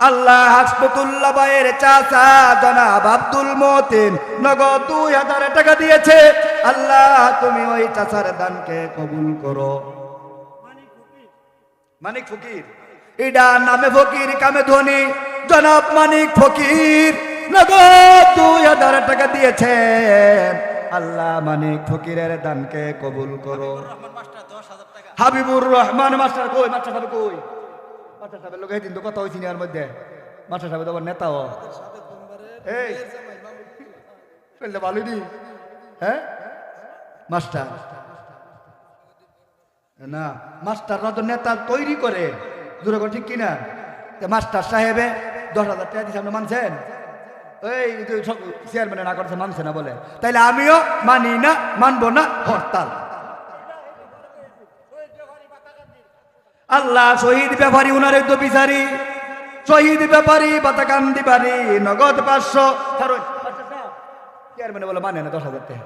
আল্লাহ হাসপাতুল্লাহ ভাইয়ের চাচা জনাব আব্দুল মতিন নগদ দুই হাজার টাকা দিয়েছে। আল্লাহ, তুমি ওই চাচার দানকে কবুল করো। মানিক ফকির। ইডা নামে ফকির, কামে ধনী। জনাব মানিক ফকির নগদ দুই হাজার টাকা দিয়েছে। আল্লাহ মানিক ফকিরের দানকে কবুল করো। হাবিবুর রহমান মাস্টার কই? মাস্টার সাহেব কই? মাস্টার সাহেবের লোক কিন্তু কথা হয়েছি আর মধ্যে। মাস্টার সাহেব তোমার নেতাও এই, ফেললে ভালো নি। হ্যাঁ? মাস্টার। না, মাস্টাররা তো নেতা তৈরি করে। দূরে ঠিক কিনা? তে মাস্টার সাহেবে দশ হাজার টাকা দিচ্ছে আপনি মানছেন? এই, যে সব চেয়ারম্যানে না করছে মানছে না বলে। তাইলে আমিও মানি না, মানবো না, হরতাল। আল্লাহ, শহীদ ব্যাপারী, উনার তো বিচারি। শহীদ ব্যাপারী বাতাকান্দি বাড়ি, নগদ পাঁচশো। চেয়ারম্যানে বলে মানে না, দশ হাজার টাকা।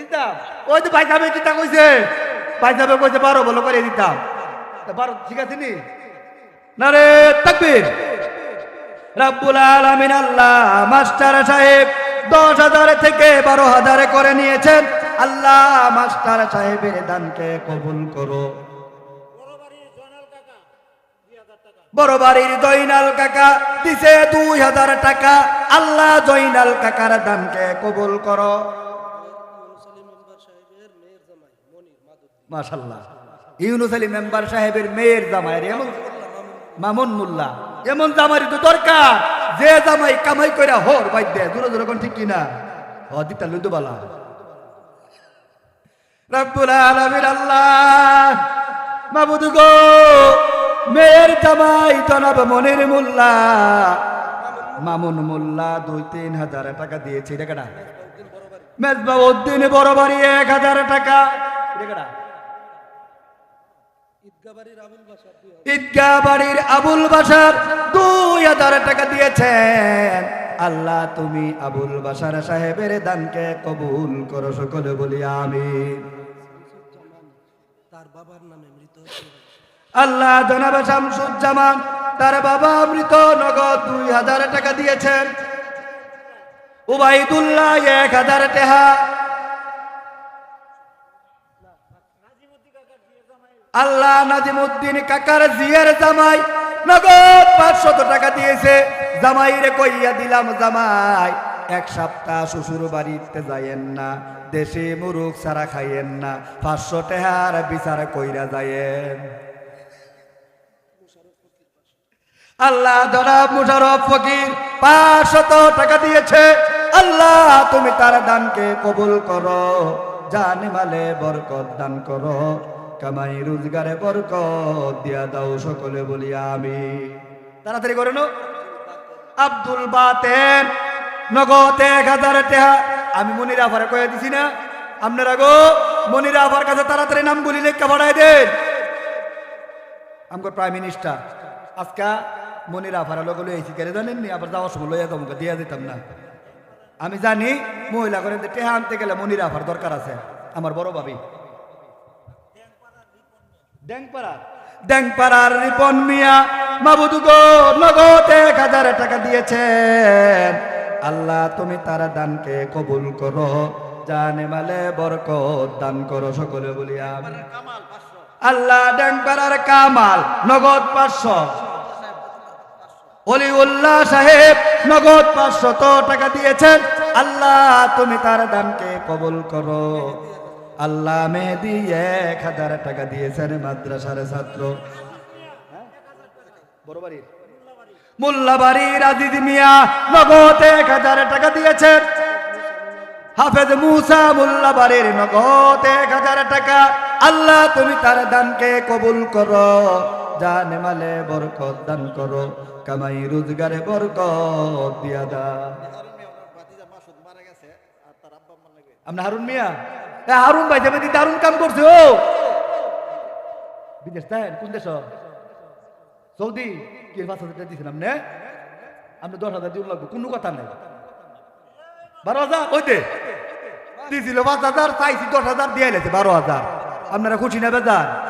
দিতাম। ওই তো চিন্তা কইছে? কইছে, বারো বলো করে দিতাম। বারো, ঠিক আছে আল্লাহ, মাস্টার সাহেব, দশ হাজার থেকে বারো হাজারে করে নিয়েছেন। আল্লাহ মাস্টার সাহেবের দানকে কবুল করো। বড় বাড়ির জয়নাল কাকা দিছে দুই হাজার টাকা। আল্লাহ জয়নাল কাকার দানকে কবুল করো। মাশাল্লাহ। ইউনুস আলী মেম্বার সাহেবের মেয়ের জামাই এমন মামুন মোল্লা এমন জামাই তো দরকার। যে জামাই কামাই করে হর বাই দে দূরে দূরে ঠিক কিনা? হ দিতা লুদু বালা রব্বুল আল্লাহ। মাবুদ গো, মেয়ের জামাই মনির মোল্লা। মামুন মোল্লা দুই তিন হাজার টাকা দিয়েছে টাকাটা মেজবা উদ্দিন বড় বাড়ি এক হাজার টাকা ঈদগাহ বাড়ির আবুল বাসার দুই হাজার টাকা দিয়েছেন। আল্লাহ, তুমি আবুল বাসার সাহেবের দানকে কবুল করো সকলে বলি আমি তার বাবার নামে মৃত আল্লাহ জনাব শামসুজ্জামান, তার বাবা মৃত নগদ দুই হাজার টাকা দিয়েছেন উবাইদুল্লাহ এক হাজার টাকা আল্লাহ নাজিমুদ্দিন কাকার জিয়ার জামাই নগদ পাঁচশত টাকা দিয়েছে। জামাই রে কইয়া দিলাম, জামাই, এক সপ্তাহ শ্বশুর বাড়িতে যাইয়েন না, দেশে মুরুখ সারা খাইয়েন না, পাঁচশো টেহার বিচার কইরা যাইয়েন আল্লাহ জনাব মুশারফ ফকির পাঁচশত টাকা দিয়েছে। আল্লাহ, তুমি তার দানকে কবুল করো, জানে মালে বরকত দান করো। কামাই, রোজগারে বরকত দিয়া দাও সকলে বলি আমি তাড়াতাড়ি করে নো। আব্দুল বাতেন, নগদ এক হাজার টেহা আমি মনির আফারে কয়ে দিছি না। আপনারা গো, মনির আফার কাছে তাড়াতাড়ি নামগুলি লেখা বাড়াই দেন। আমগো প্রাইম মিনিস্টার, আজকা মনির আফারা লোক লইছি কেন জানেননি? আবার যাওয়ার সময় লইয়া যাব, দিয়া দিতাম না। আমি জানি মহিলা করে টেহা আনতে গেলে মনির আফার দরকার আছে, আমার বড় ভাবি। ড্যাংপাড়ার ড্যাংপাড়ার রিপন মিয়া মাবুদু গো নগদ এক হাজার টাকা দিয়েছেন। আল্লাহ, তুমি তার দানকে কবুল করো। জানে মালে বরকত দান করো সকলে বলিয়া আল্লাহ ড্যাংপাড়ার কামাল, নগদ পাঁচশো। অলিউল্লাহ সাহেব, নগদ পাঁচশত টাকা দিয়েছেন। আল্লাহ, তুমি তার দানকে কবুল করো। আল্লাহ মেহেদি এক হাজার টাকা দিয়েছেন মাদ্রাসার ছাত্র। মোল্লাবাড়ির আজিজ মিয়া নগদ এক হাজার টাকা দিয়েছেন। হাফেজ মুসা মোল্লাবাড়ির নগদ এক হাজার টাকা। আল্লাহ তুমি তার দানকে কবুল করো জানে মালে বরকত দান করো কামাই রোজগারে বরকত দিয়া দা আপনার হারুন মিয়া? হারুন ভাই যাবে দারুণ কাম করছে, ও। বিদেশ তাই কোন দেশ? সৌদি। কে পাঁচ হাজার দিয়েছেন আপনি আপনি দশ হাজার দিন লাগবে কোনো কথা নেই। বারো হাজার? ওই দে। দিয়েছিল পাঁচ হাজার, চাইছি দশ হাজার, দিয়ে লেছে বারো হাজার। আপনারা খুশি না বেদার